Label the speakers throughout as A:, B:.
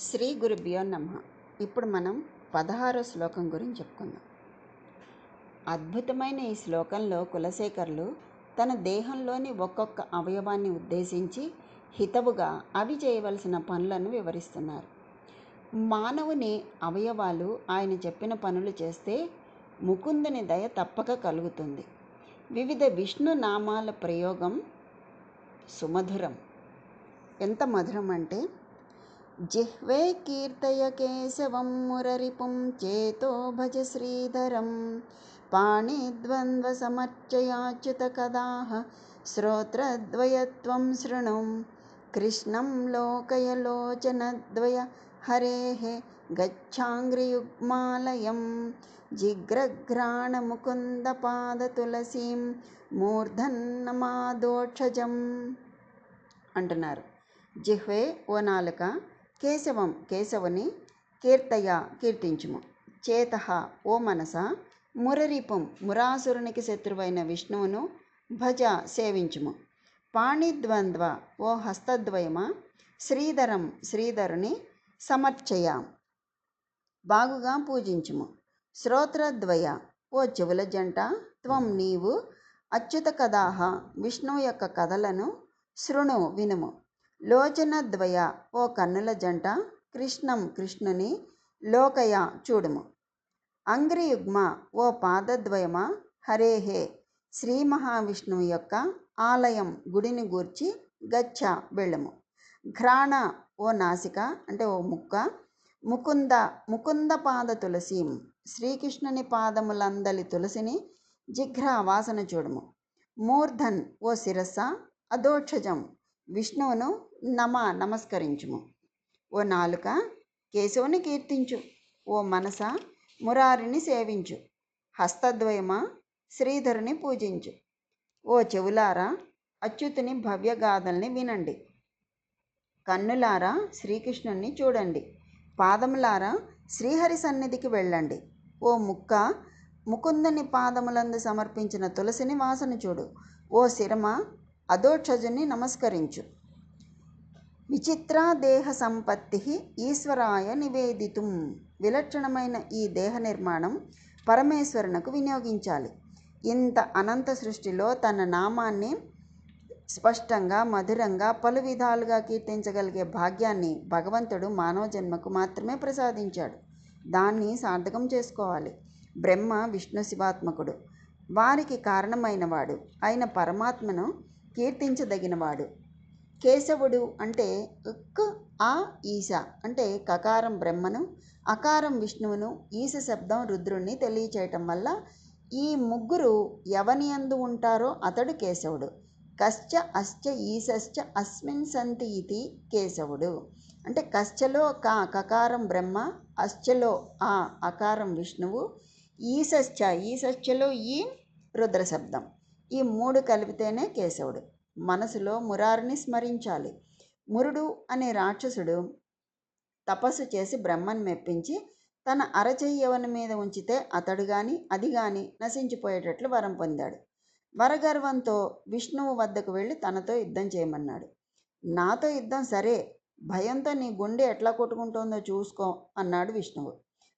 A: శ్రీ గురుభ్యో నమ. ఇప్పుడు మనం పదహారో శ్లోకం గురించి చెప్పుకుందాం. అద్భుతమైన ఈ శ్లోకంలో కులశేఖరులు తన దేహంలోని ఒక్కొక్క అవయవాన్ని ఉద్దేశించి హితవుగా అవి చేయవలసిన పనులను వివరిస్తున్నారు. మానవుని అవయవాలు ఆయన చెప్పిన పనులు చేస్తే ముకుందుని దయ తప్పక కలుగుతుంది. వివిధ విష్ణు నామాల ప్రయోగం సుమధురం. ఎంత మధురం అంటే జిహ్వే కీర్తయ కేశవం మురరిపుం చేతో భజ శ్రీధరం పాణిద్వంద్వసమర్చయాచ్యుత కదాహ శ్రోత్రద్వయత్వం శృణు కృష్ణం లోకయలోచనద్వయ హరేः గచ్ఛాంగ్రియుగ్మాలయం జిగ్రఘ్రాణముకుందపాదతులసీం మూర్ధన్నమాదోక్షజం అంటున్నారు జిహ్వే ఓ నాలుక కేశవం కేశవుని కీర్తయ కీర్తించుము. చేత ఓ మనస మురరిపం మురాసురునికి శత్రువైన విష్ణువును భజ సేవించుము. పాణిద్వంద్వ ఓ హస్తద్వయమ శ్రీధరం శ్రీధరుని సమర్చయ. బాగుగా పూజించుము. శ్రోత్రద్వయ ఓ చెవుల జంట త్వం నీవు అచ్యుత కథాహ విష్ణువు యొక్క కథలను శృణు వినుము. లోచనద్వయ ఓ కన్నుల జంట కృష్ణం కృష్ణుని లోకయ చూడుము. అంగ్రియుగ్మ ఓ పాదద్వయమ హరేహే శ్రీ మహావిష్ణువు యొక్క ఆలయం గుడిని గూర్చి గచ్చ వెళ్ళము. ఘ్రాణ ఓ నాసిక అంటే ఓ ముక్క ముకుంద ముకుంద పాద తులసీం శ్రీకృష్ణుని పాదములందలి తులసిని జిఘ్ర వాసన చూడము. మూర్ధన్ ఓ శిరస్స అదోక్షజం విష్ణువును నమ నమస్కరించుము. ఓ నాలుక కేశవుని కీర్తించు. ఓ మనస మురారిని సేవించు. హస్తద్వయమ శ్రీధరుని పూజించు. ఓ చెవులారా అచ్యుతుని భవ్యగాథల్ని వినండి. కన్నులారా శ్రీకృష్ణుణ్ణి చూడండి. పాదములారా శ్రీహరి సన్నిధికి వెళ్ళండి. ఓ ముక్క ముకుందని పాదములందు సమర్పించిన తులసిని వాసన చూడు. ఓ శిరమ అధోక్షజుని నమస్కరించు. విచిత్ర దేహ సంపత్తి ఈశ్వరాయ నివేదితుం. విలక్షణమైన ఈ దేహ నిర్మాణం పరమేశ్వరునకు వినియోగించాలి. ఇంత అనంత సృష్టిలో తన నామాన్ని స్పష్టంగా మధురంగా పలు విధాలుగా కీర్తించగలిగే భాగ్యాన్ని భగవంతుడు మానవ జన్మకు మాత్రమే ప్రసాదించాడు. దాన్ని సార్థకం చేసుకోవాలి. బ్రహ్మ విష్ణు శివాత్మకుడు. వారికి కారణమైనవాడు అయిన పరమాత్మను కీర్తించదగినవాడు. కేశవుడు అంటే ఉక్ ఆ ఈశ. అంటే కకారం బ్రహ్మను అకారం విష్ణువును ఈశ శబ్దం రుద్రుణ్ణి తెలియచేయటం వల్ల ఈ ముగ్గురు ఎవని అందు ఉంటారో అతడు కేశవుడు. కశ్చ అశ్చ ఈశ్చ అస్మిన్ సంతి ఇది కేశవుడు. అంటే కశ్చలో కా కకారం బ్రహ్మ అశ్చలో ఆ అకారం విష్ణువు ఈశ్చ ఈశ్చలో ఈ రుద్రశబ్దం ఈ మూడు కలిపితేనే కేశవుడు. మనసులో మురారిని స్మరించాలి. మురుడు అనే రాక్షసుడు తపస్సు చేసి బ్రహ్మను మెప్పించి తన అరచెయ్యవని మీద ఉంచితే అతడు కానీ అది కానీ నశించిపోయేటట్లు వరం పొందాడు. వరగర్వంతో విష్ణువు వద్దకు వెళ్ళి తనతో యుద్ధం చేయమన్నాడు. నాతో యుద్ధం సరే భయంతో నీ గుండె ఎట్లా కొట్టుకుంటుందో చూసుకో అన్నాడు విష్ణువు.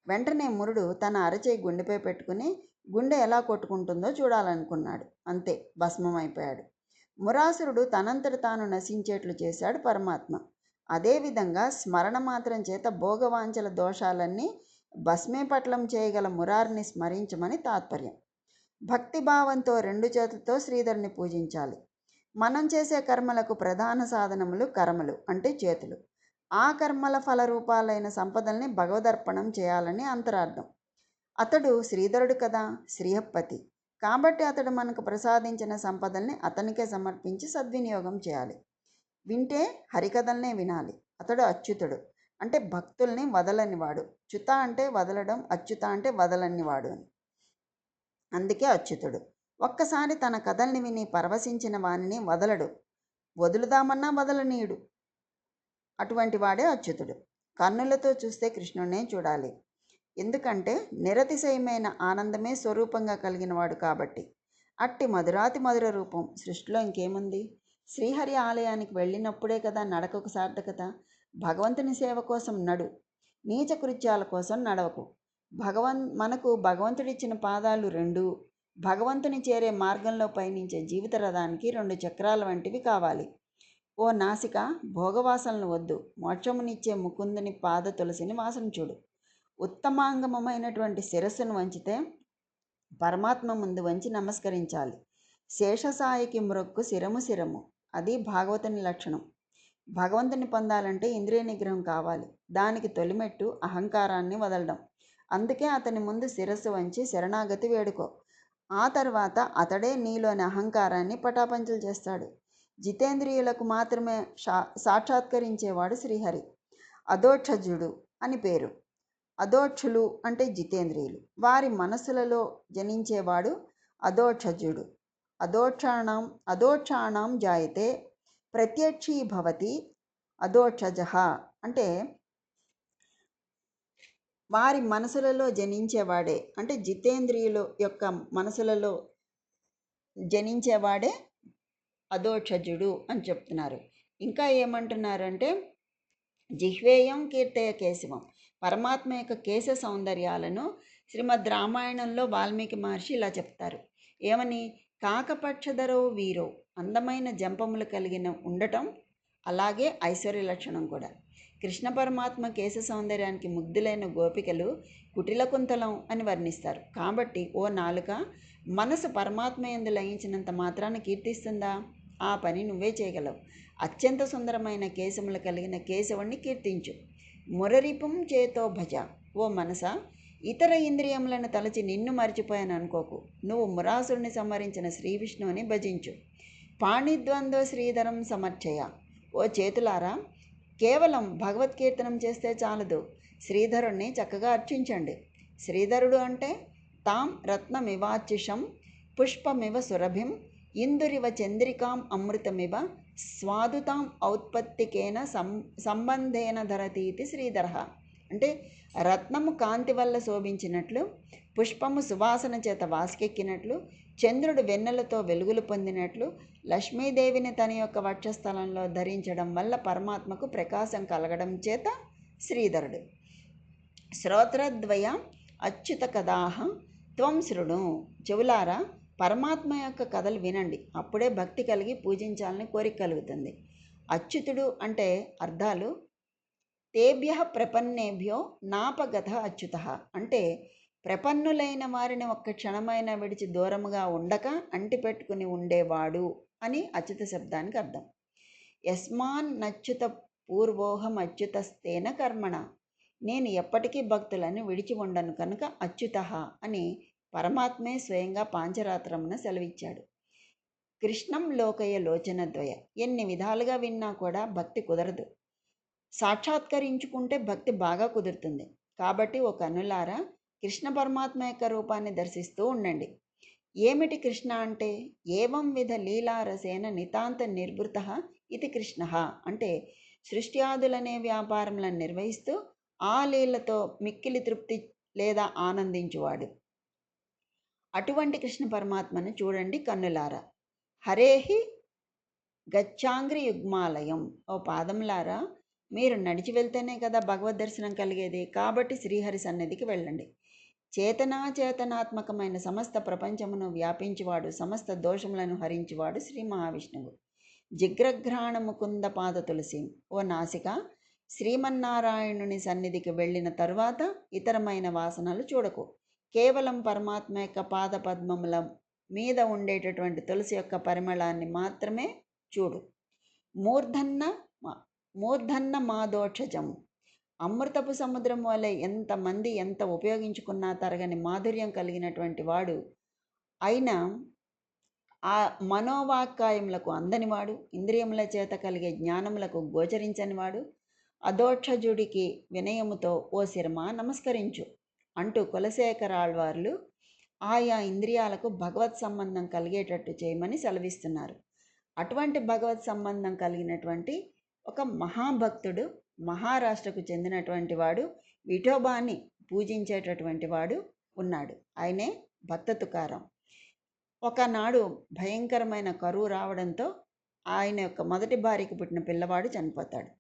A: వెంటనే మురుడు తన అరచేయి గుండెపై పెట్టుకుని గుండె ఎలా కొట్టుకుంటుందో చూడాలనుకున్నాడు. అంతే భస్మమైపోయాడు. మురాసురుడు తనంతట తాను నశించేట్లు చేశాడు పరమాత్మ. అదేవిధంగా స్మరణ మాత్రం చేత భోగవాంచల దోషాలన్నీ భస్మీపట్లం చేయగల మురారిని స్మరించమని తాత్పర్యం. భక్తిభావంతో రెండు చేతులతో శ్రీధరుని పూజించాలి. మనం చేసే కర్మలకు ప్రధాన సాధనములు కర్మలు అంటే చేతులు. ఆ కర్మల ఫల రూపాలైన సంపదల్ని భగవదర్పణం చేయాలని అంతరార్థం. అతడు శ్రీధరుడు కదా శ్రీహప్పతి. కాబట్టి అతడు మనకు ప్రసాదించిన సంపదల్ని అతనికే సమర్పించి సద్వినియోగం చేయాలి. వింటే హరికథల్నే వినాలి. అతడు అచ్యుతుడు. అంటే భక్తుల్ని వదలనివాడు చ్యుత అంటే వదలడం అచ్యుత అంటే వదలనివాడు అని. అందుకే అచ్యుతుడు. ఒక్కసారి తన కథల్ని విని పరవశించిన వానిని వదలడు. వదులుదామన్నా వదలనీయుడు. అటువంటి వాడే అచ్యుతుడు. కన్నులతో చూస్తే కృష్ణుడినే చూడాలి. ఎందుకంటే నిరతిశయమైన ఆనందమే స్వరూపంగా కలిగిన వాడు కాబట్టి. అట్టి మధురాతి మధుర రూపం. సృష్టిలో ఇంకేముంది? శ్రీహరి ఆలయానికి వెళ్ళినప్పుడే కదా నడకకు సార్థకత. భగవంతుని సేవ కోసం నడు. నీచ కృత్యాల కోసం నడవకు. భగవన్ మనకు భగవంతుడిచ్చిన పాదాలు రెండు. భగవంతుని చేరే మార్గంలో పయనించే జీవిత రథానికి రెండు చక్రాల వంటివి కావాలి. ఓ నాసిక భోగవాసనలు వద్దు. మోక్షమునిచ్చే ముకుందుని పాద తులసిని వాసన చూడు. ఉత్తమాంగమమైనటువంటి శిరస్సును వంచితే పరమాత్మ ముందు వంచి నమస్కరించాలి. శేషసాయికి మ్రొక్కు శిరము శిరము. అది భాగవతుని లక్షణం. భగవంతుని పొందాలంటే ఇంద్రియ నిగ్రహం కావాలి. దానికి తొలిమెట్టు అహంకారాన్ని వదలడం. అందుకే అతని ముందు శిరస్సు వంచి శరణాగతి వేడుకో. ఆ తర్వాత అతడే నీలోని అహంకారాన్ని పటాపంచలు చేస్తాడు. జితేంద్రియులకు మాత్రమే సా సాక్షాత్కరించేవాడు శ్రీహరి. అదోక్షజుడు అని పేరు. అదోక్షులు అంటే జితేంద్రియులు. వారి మనసులలో జనించేవాడు అధోక్షజుడు అధోక్షాణం అధోక్షాణం జాయతే ప్రత్యక్షీభవతి భవతి అంటే వారి మనసులలో జనించేవాడే అంటే జితేంద్రియుల యొక్క మనసులలో జనించేవాడే అధోక్షజుడు అని చెప్తున్నారు. ఇంకా ఏమంటున్నారంటే జిహ్వేయం కీర్తయ కేశవం. పరమాత్మ యొక్క కేశ సౌందర్యాలను శ్రీమద్ రామాయణంలో వాల్మీకి మహర్షి ఇలా చెప్తారు. ఏమని? కాకపక్షధరో వీరో అందమైన జంపములు కలిగిన ఉండటం అలాగే ఐశ్వర్య లక్షణం కూడా. కృష్ణ పరమాత్మ కేశ సౌందర్యానికి ముగ్ధులైన గోపికలు కుటిల కుంతలం అని వర్ణిస్తారు. కాబట్టి ఓ నాలుక మనసు పరమాత్మ ఎందు లయించినంత మాత్రాన కీర్తిస్తుందా? ఆ పని నువ్వే చేయగలవు. అత్యంత సుందరమైన కేశములు కలిగిన కేశవుణ్ణి కీర్తించు. మురరిపుం చేతో భజ. ఓ మనస ఇతర ఇంద్రియములను తలచి నిన్ను మర్చిపోయాను అనుకోకు. నువ్వు మురాసుడిని సంహరించిన శ్రీ విష్ణువుని భజించు. పాణిద్వంద్వ శ్రీధరం సమర్చయ. ఓ చేతులారా కేవలం భగవత్కీర్తనం చేస్తే చాలదు. శ్రీధరుణ్ణి చక్కగా అర్చించండి. శ్రీధరుడు అంటే తాం రత్నమివాచిషం పుష్పమివ సురభిం ఇందురివ చంద్రికాం అమృతమివ స్వాదుతాం ఔత్పత్తికేన సం సంబంధేన ధరతీతి శ్రీధర. అంటే రత్నము కాంతి వల్ల శోభించినట్లు పుష్పము సువాసన చేత వాసుకెక్కినట్లు చంద్రుడు వెన్నెలతో వెలుగులు పొందినట్లు లక్ష్మీదేవిని తన యొక్క వక్షస్థలంలో ధరించడం వల్ల పరమాత్మకు ప్రకాశం కలగడం చేత శ్రీధరుడు. శ్రోత్రద్వయ అచ్యుత కదాహ త్వం శృణు. చెవులారా? పరమాత్మ యొక్క కథలు వినండి. అప్పుడే భక్తి కలిగి పూజించాలని కోరిక కలుగుతుంది. అచ్యుతుడు అంటే అర్థాలు తేభ్య ప్రపన్నేభ్యో నాపగత అచ్యుత. అంటే ప్రపన్నులైన వారిని ఒక్క క్షణమైన విడిచి దూరముగా ఉండక అంటిపెట్టుకుని ఉండేవాడు అని అచ్యుత శబ్దానికి అర్థం. యస్మాన్ నచ్యుత పూర్వోహం అచ్యుతస్తేన కర్మణ. నేను ఎప్పటికీ భక్తులను విడిచి ఉండను కనుక అచ్యుత అని పరమాత్మే స్వయంగా పాంచరాత్రమున సెలవిచ్చాడు. కృష్ణం లోకయ లోచనద్వయ ఎన్ని విధాలుగా విన్నా కూడా భక్తి కుదరదు. సాక్షాత్కరించుకుంటే భక్తి బాగా కుదురుతుంది. కాబట్టి ఒక అనులారా కృష్ణ పరమాత్మ యొక్క రూపాన్ని దర్శిస్తూ ఉండండి. ఏమిటి కృష్ణ అంటే? ఏవం విధ లీలారసేన నితాంత నిర్వృత ఇది కృష్ణ అంటే సృష్ట్యాదులనే వ్యాపారములను నిర్వహిస్తూ ఆ లీలతో మిక్కిలి తృప్తి లేదా ఆనందించువాడు. అటువంటి కృష్ణ పరమాత్మను చూడండి కన్నులారా. హరేహి గచ్చాంగ్రి యుగ్మాలయం. ఓ పాదంలారా మీరు నడిచి వెళ్తేనే కదా భగవద్ దర్శనం కలిగేది. కాబట్టి శ్రీహరి సన్నిధికి వెళ్ళండి. చేతనాచేతనాత్మకమైన సమస్త ప్రపంచమును వ్యాపించివాడు సమస్త దోషములను హరించువాడు శ్రీ మహావిష్ణువు. జిగ్రఘ్రాణ ముకుంద పాద తులసి. ఓ నాసిక శ్రీమన్నారాయణుని సన్నిధికి వెళ్ళిన తరువాత ఇతరమైన వాసనలు చూడకు. కేవలం పరమాత్మ యొక్క పాద పద్మముల మీద ఉండేటటువంటి తులసి యొక్క పరిమళాన్ని మాత్రమే చూడు. మూర్ధన్న మూర్ధన్న మాదోక్షజము. అమృతపు సముద్రం వలె ఎంతమంది ఎంత ఉపయోగించుకున్నా తరగని మాధుర్యం కలిగినటువంటి వాడు అయినా ఆ మనోవాక్కాయములకు అందనివాడు ఇంద్రియముల చేత కలిగే జ్ఞానములకు గోచరించనివాడు అదోక్షజుడికి వినయముతో ఓ శిరమ నమస్కరించు. అంటూ కులశేఖరాళ్వార్లు ఆయా ఇంద్రియాలకు భగవత్ సంబంధం కలిగేటట్టు చేయమని సెలవిస్తున్నారు. అటువంటి భగవత్ సంబంధం కలిగినటువంటి ఒక మహాభక్తుడు మహారాష్ట్రకు చెందినటువంటి వాడు విఠోబాని పూజించేటటువంటి వాడు ఉన్నాడు. ఆయనే భక్త తుకారం. ఒకనాడు భయంకరమైన కరువు రావడంతో ఆయన యొక్క మొదటి భార్యకు పుట్టిన పిల్లవాడు చనిపోతాడు.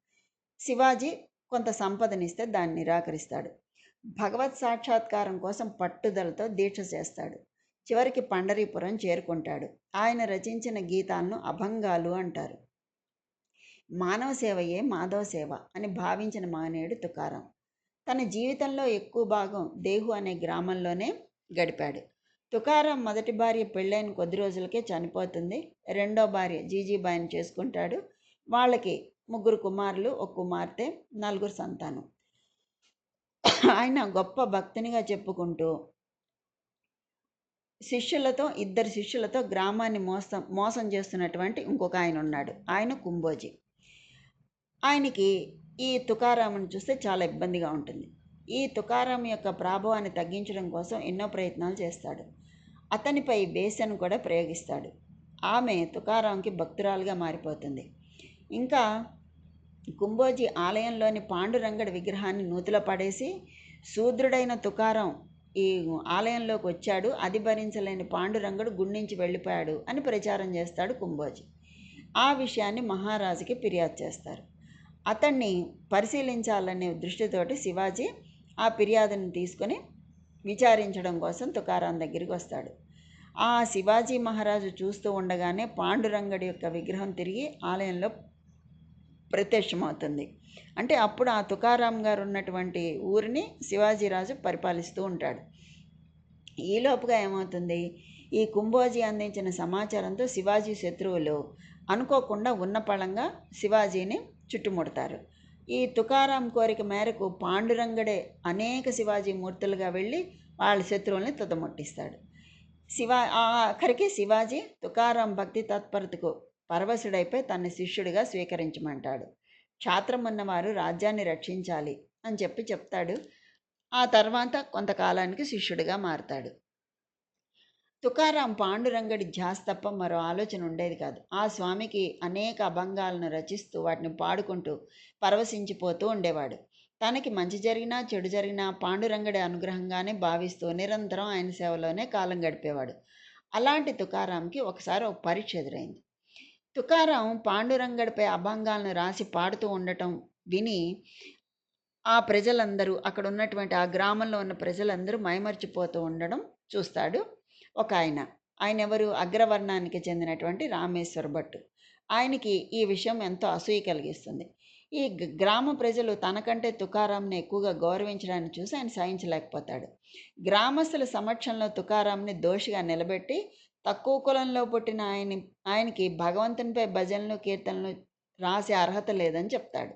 A: శివాజీ కొంత సంపదనిస్తే దాన్ని నిరాకరిస్తాడు. భగవత్ సాక్షాత్కారం కోసం పట్టుదలతో దీక్ష చేస్తాడు. చివరికి పండరీపురం చేరుకుంటాడు. ఆయన రచించిన గీతాలను అభంగాలు అంటారు. మానవ సేవయే మాధవ సేవ అని భావించిన మానేయుడు తుకారం. తన జీవితంలో ఎక్కువ భాగం దేహు అనే గ్రామంలోనే గడిపాడు. తుకారం మొదటి భార్య పెళ్ళైన కొద్ది రోజులకే చనిపోతుంది. రెండో భార్య జీజీబాయిని చేసుకుంటాడు. వాళ్ళకి ముగ్గురు కుమారులు ఒక కుమార్తె నలుగురు సంతానం. ఆయన గొప్ప భక్తునిగా చెప్పుకుంటూ శిష్యులతో ఇద్దరు శిష్యులతో గ్రామాన్ని మోసం మోసం చేస్తున్నటువంటి ఇంకొక ఆయన ఉన్నాడు ఆయన కుంభోజి. ఆయనకి ఈ తుకారాముని చూస్తే చాలా ఇబ్బందిగా ఉంటుంది. ఈ తుకారాం యొక్క ప్రాభవాన్ని తగ్గించడం కోసం ఎన్నో ప్రయత్నాలు చేస్తాడు. అతనిపై వేసను కూడా ప్రయోగిస్తాడు. ఆమె తుకారాంకి భక్తురాలుగా మారిపోతుంది. ఇంకా కుంభోజీ ఆలయంలోని పాండురంగడి విగ్రహాన్ని నూతిలో పడేసి శూద్రుడైన తుకారం ఈ ఆలయంలోకి వచ్చాడు. అది భరించలేని పాండురంగడు గుండించి వెళ్ళిపోయాడు అని ప్రచారం చేస్తాడు కుంభోజీ. ఆ విషయాన్ని మహారాజుకి ఫిర్యాదు చేస్తారు. అతన్ని పరిశీలించాలనే దృష్టితోటి శివాజీ ఆ ఫిర్యాదుని తీసుకొని విచారించడం కోసం తుకారాం దగ్గరికి వస్తాడు. ఆ శివాజీ మహారాజు చూస్తూ ఉండగానే పాండురంగడి యొక్క విగ్రహం తిరిగి ఆలయంలో ప్రత్యక్షమవుతుంది. అంటే అప్పుడు ఆ తుకారాం గారు ఉన్నటువంటి ఊరిని శివాజీరాజు పరిపాలిస్తూ ఉంటాడు. ఈలోపుగా ఏమవుతుంది? ఈ కుంభోజీ అందించిన సమాచారంతో శివాజీ శత్రువులు అనుకోకుండా ఉన్నపళంగా శివాజీని చుట్టుముడతారు. ఈ తుకారాం కోరిక మేరకు పాండురంగడే అనేక శివాజీ మూర్తులుగా వెళ్ళి వాళ్ళ శత్రువుల్ని తుదముట్టిస్తాడు. శివా ఆఖరికి శివాజీ తుకారాం భక్తి తత్పరతకు పరవశుడైపోయి తన శిష్యుడిగా స్వీకరించమంటాడు. క్షాత్రం ఉన్నవారు రాజ్యాన్ని రక్షించాలి అని చెప్పి చెప్తాడు. ఆ తర్వాత కొంతకాలానికి శిష్యుడిగా మారతాడు. తుకారాం పాండురంగడి ధ్యాస తప్ప మరో ఆలోచన ఉండేది కాదు. ఆ స్వామికి అనేక అభంగాలను రచిస్తూ వాటిని పాడుకుంటూ పరవశించిపోతూ ఉండేవాడు. తనకి మంచి జరిగినా చెడు జరిగినా పాండురంగడి అనుగ్రహంగానే భావిస్తూ నిరంతరం ఆయన సేవలోనే కాలం గడిపేవాడు. అలాంటి తుకారాంకి ఒకసారి ఒక పరీక్ష ఎదురైంది. తుకారాం పాండురంగడిపై అభంగాలను రాసి పాడుతూ ఉండటం విని ఆ ప్రజలందరూ అక్కడ ఉన్నటువంటి ఆ గ్రామంలో ఉన్న ప్రజలందరూ మైమర్చిపోతూ ఉండడం చూస్తాడు ఒక ఆయన. ఆయన ఎవరు అగ్రవర్ణానికి చెందినటువంటి రామేశ్వర భట్టు. ఆయనకి ఈ విషయం ఎంతో అసూయ కలిగిస్తుంది. ఈ గ్రామ ప్రజలు తనకంటే తుకారాంని ఎక్కువగా గౌరవించడాన్ని చూసి ఆయన సహించలేకపోతాడు. గ్రామస్తుల సమక్షంలో తుకారాంని దోషిగా నిలబెట్టి తక్కువ కులంలో పుట్టిన ఆయన ఆయనకి భగవంతునిపై భజనలు కీర్తనలు రాసే అర్హత లేదని చెప్తాడు.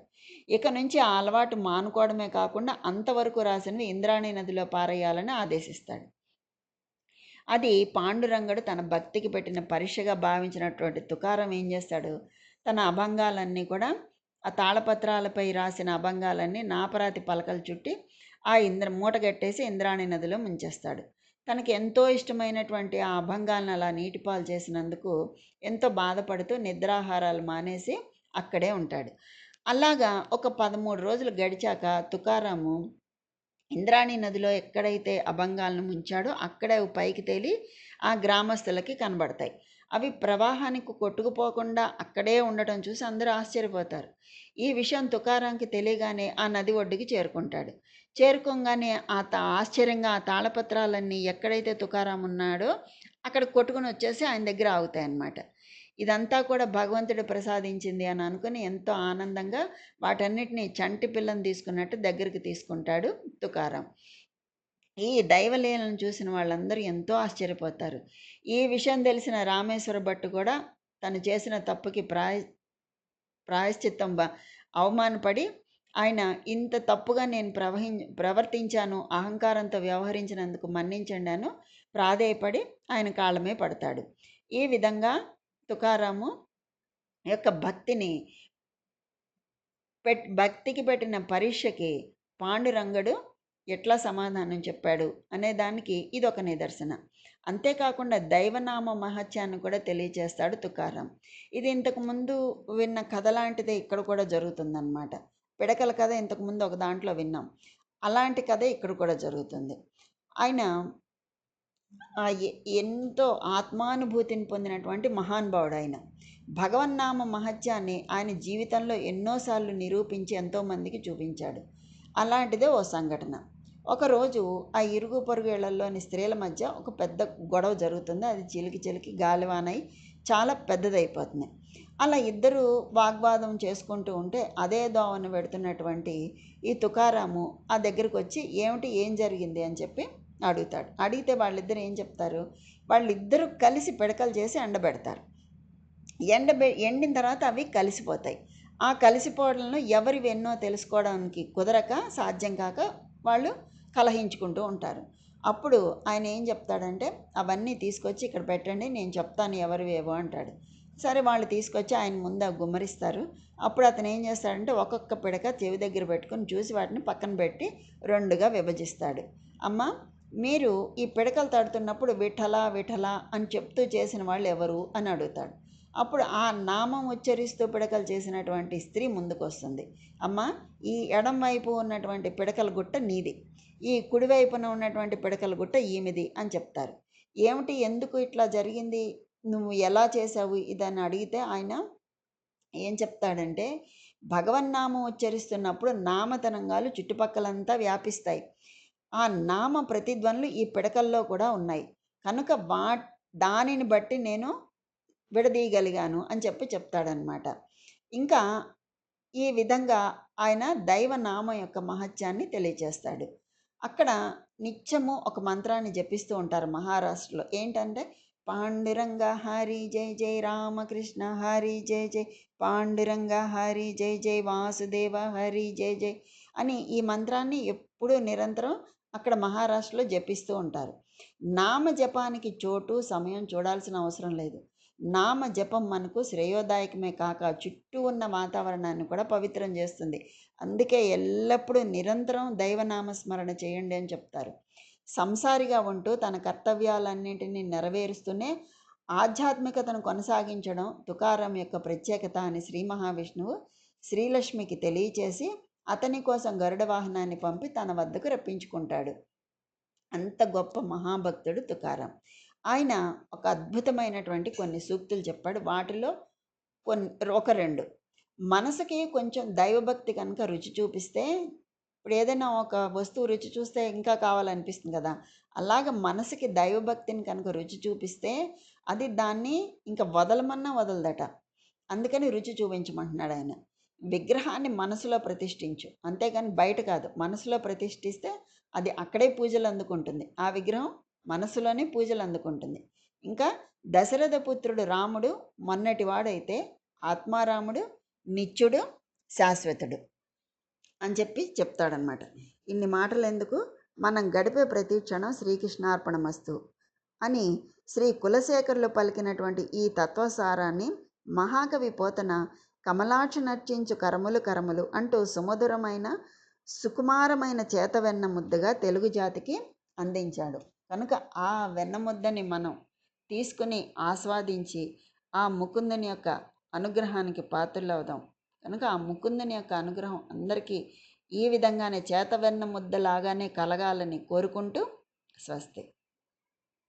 A: ఇక నుంచి ఆ అలవాటు మానుకోవడమే కాకుండా అంతవరకు రాసినవి ఇంద్రాణి నదిలో పారేయాలని ఆదేశిస్తాడు. అది పాండురంగడు తన భక్తికి పెట్టిన పరీక్షగా భావించినటువంటి తుకారం ఏం చేస్తాడు? తన అభంగాలన్నీ కూడా ఆ తాళపత్రాలపై రాసిన అభంగాలన్నీ నాపరాతి పలకలు చుట్టి ఆ ఇంద్ర మూటగట్టేసి ఇంద్రాణి నదిలో ముంచేస్తాడు. తనకి ఎంతో ఇష్టమైనటువంటి ఆ అభంగాలను అలా నీటిపాలు చేసినందుకు ఎంతో బాధపడుతూ నిద్రాహారాలు మానేసి అక్కడే ఉంటాడు. అలాగా ఒక పదమూడు రోజులు గడిచాక తుకారాము ఇంద్రాణి నదిలో ఎక్కడైతే అభంగాలను ముంచాడో అక్కడే అవి పైకి తేలి ఆ గ్రామస్తులకి కనబడతాయి. అవి ప్రవాహానికి కొట్టుకుపోకుండా అక్కడే ఉండటం చూసి అందరూ ఆశ్చర్యపోతారు. ఈ విషయం తుకారాంకి తెలియగానే ఆ నది ఒడ్డుకి చేరుకుంటాడు. చేరుకోగానే ఆ తా ఆశ్చర్యంగా ఆ తాళపత్రాలన్నీ ఎక్కడైతే తుకారాం ఉన్నాడో అక్కడ కొట్టుకుని వచ్చేసి ఆయన దగ్గర ఆగుతాయన్నమాట. ఇదంతా కూడా భగవంతుడు ప్రసాదించింది అని అనుకుని ఎంతో ఆనందంగా వాటన్నిటిని చంటి పిల్లని తీసుకున్నట్టు దగ్గరికి తీసుకుంటాడు తుకారాం. ఈ దైవలీలను చూసిన వాళ్ళందరూ ఎంతో ఆశ్చర్యపోతారు. ఈ విషయం తెలిసిన రామేశ్వర భట్టు కూడా తను చేసిన తప్పుకి ప్రాయ ప్రాయశ్చిత్తం అవమానపడి ఆయన ఇంత తప్పుగా నేను ప్రవహి ప్రవర్తించాను అహంకారంతో వ్యవహరించినందుకు మన్నించండి అను ప్రాధేయపడి ఆయన కాళ్ళమే పడతాడు. ఈ విధంగా తుకారాము యొక్క భక్తిని పెట్ భక్తికి పెట్టిన పరీక్షకి పాండురంగడు ఎట్లా సమాధానం చెప్పాడు అనే దానికి ఇదొక నిదర్శన. అంతేకాకుండా దైవనామ మహత్యాన్ని కూడా తెలియజేస్తాడు తుకారం. ఇది ఇంతకుముందు విన్న కథ లాంటిదే ఇక్కడ కూడా జరుగుతుందన్నమాట. పిడకల కథ ఇంతకుముందు ఒక దాంట్లో విన్నాం. అలాంటి కథ ఇక్కడ కూడా జరుగుతుంది. ఆయన ఆ ఎ- ఎంతో ఆత్మానుభూతిని పొందినటువంటి మహానుభావుడు ఆయన భగవన్నామ మహత్యాన్ని ఆయన జీవితంలో ఎన్నోసార్లు నిరూపించి ఎంతోమందికి చూపించాడు. అలాంటిదే ఓ సంఘటన. ఒకరోజు ఆ ఇరుగు పొరుగు ఇళ్ళలోని స్త్రీల మధ్య ఒక పెద్ద గొడవ జరుగుతుంది. అది చిలికి చిలికి గాలివానై చాలా పెద్దదైపోతుంది. అలా ఇద్దరు వాగ్వాదం చేసుకుంటూ ఉంటే అదే దోవను పెడుతున్నటువంటి ఈ తుకారాము ఆ దగ్గరికి వచ్చి ఏమిటి? ఏం జరిగింది? అని చెప్పి అడుగుతాడు. అడిగితే వాళ్ళిద్దరు ఏం చెప్తారు? వాళ్ళిద్దరూ కలిసి పిడకలు చేసి ఎండబెడతారు ఎండ ఎండిన తర్వాత అవి కలిసిపోతాయి. ఆ కలిసిపోవడంలో ఎవరి వెన్నో తెలుసుకోవడానికి కుదరక సాధ్యం కాక వాళ్ళు కలహించుకుంటూ ఉంటారు. అప్పుడు ఆయన ఏం చెప్తాడంటే అవన్నీ తీసుకొచ్చి ఇక్కడ పెట్టండి నేను చెప్తాను ఎవరు ఏవో అంటాడు. సరే వాళ్ళు తీసుకొచ్చి ఆయన ముందు గుమ్మరిస్తారు. అప్పుడు అతను ఏం చేస్తాడంటే ఒక్కొక్క పిడక చెవి దగ్గర పెట్టుకొని చూసి వాటిని పక్కన పెట్టి రెండుగా విభజిస్తాడు. అమ్మ మీరు ఈ పిడకలు తడుతున్నప్పుడు విఠల విఠల అని చెప్తూ చేసిన వాళ్ళు ఎవరు? అని అడుగుతాడు. అప్పుడు ఆ నామం ఉచ్చరిస్తూ పిడకలు చేసినటువంటి స్త్రీ ముందుకు వస్తుంది అమ్మ ఈ ఎడం వైపు ఉన్నటువంటి పిడకల గుట్ట నీది. ఈ కుడివైపున ఉన్నటువంటి పిడకల గుట్ట ఈమెది అని చెప్తారు. ఏమిటి? ఎందుకు ఇట్లా జరిగింది? నువ్వు ఎలా చేసావు ఇదని అడిగితే ఆయన ఏం చెప్తాడంటే భగవన్నామం ఉచ్చరిస్తున్నప్పుడు నామతరంగాలు చుట్టుపక్కలంతా వ్యాపిస్తాయి. ఆ నామ ప్రతిధ్వనులు ఈ పిడకల్లో కూడా ఉన్నాయి. కనుక వా దానిని బట్టి నేను విడదీయగలిగాను అని చెప్పి చెప్తాడనమాట. ఇంకా ఈ విధంగా ఆయన దైవనామం యొక్క మహత్యాన్ని తెలియజేస్తాడు అక్కడ నిత్యము ఒక మంత్రాన్ని జపిస్తూ ఉంటారు మహారాష్ట్రలో. ఏంటంటే పాండురంగ హరి జై జై రామకృష్ణ హరి జై జై పాండురంగ హరి జై జై వాసుదేవ హరి జై జై అని ఈ మంత్రాన్ని ఎప్పుడూ నిరంతరం అక్కడ మహారాష్ట్రలో జపిస్తూ ఉంటారు. నామ జపానికి చోటు సమయం చూడాల్సిన అవసరం లేదు. నామ జపం మనకు శ్రేయోదాయకమే కాక చుట్టూ ఉన్న వాతావరణాన్ని కూడా పవిత్రం చేస్తుంది. అందుకే ఎల్లప్పుడూ నిరంతరం దైవనామస్మరణ చేయండి అని చెప్తారు. సంసారిగా ఉంటూ తన కర్తవ్యాలన్నింటినీ నెరవేరుస్తూనే ఆధ్యాత్మికతను కొనసాగించడం తుకారం యొక్క ప్రత్యేకత అని శ్రీ మహావిష్ణువు శ్రీలక్ష్మికి తెలియచేసి అతని కోసం గరుడ వాహనాన్ని పంపి తన వద్దకు రప్పించుకుంటాడు. అంత గొప్ప మహాభక్తుడు తుకారం. ఆయన ఒక అద్భుతమైనటువంటి కొన్ని సూక్తులు చెప్పాడు. వాటిలో కొన్ని ఒక రెండు. మనసుకి కొంచెం దైవభక్తి కనుక రుచి చూపిస్తే ఇప్పుడు ఏదైనా ఒక వస్తువు రుచి చూస్తే ఇంకా కావాలనిపిస్తుంది కదా. అలాగ మనసుకి దైవభక్తిని కనుక రుచి చూపిస్తే అది దాన్ని ఇంకా వదలమన్నా వదలదట. అందుకని రుచి చూపించమంటున్నాడు ఆయన. విగ్రహాన్ని మనసులో ప్రతిష్ఠించు. అంతేగాని బయట కాదు. మనసులో ప్రతిష్ఠిస్తే అది అక్కడే పూజలు అందుకుంటుంది. ఆ విగ్రహం మనసులోనే పూజలు అందుకుంటుంది. ఇంకా దశరథ పుత్రుడు రాముడు మొన్నటివాడైతే ఆత్మారాముడు నిత్యుడు శాశ్వతుడు అని చెప్పి చెప్తాడనమాట ఇన్ని మాటలు ఎందుకు మనం గడిపే ప్రతి క్షణం శ్రీకృష్ణార్పణమస్తు అని శ్రీ కులశేఖరులు పలికినటువంటి ఈ తత్వసారాన్ని మహాకవి పోతన కమలాక్ష నర్చించు కరములు కరములు అంటూ సుమధురమైన సుకుమారమైన చేత వెన్న ముద్దగా తెలుగు జాతికి అందించాడు. కనుక ఆ వెన్న ముద్దని మనం తీసుకుని ఆస్వాదించి ఆ ముకుందుని యొక్క అనుగ్రహానికి పాత్రలవుదాం. కనుక ఆ ముకుందుని యొక్క అనుగ్రహం అందరికీ ఈ విధంగానే చేత వెన్న ముద్దలాగానే కలగాలని కోరుకుంటూ స్వస్తి.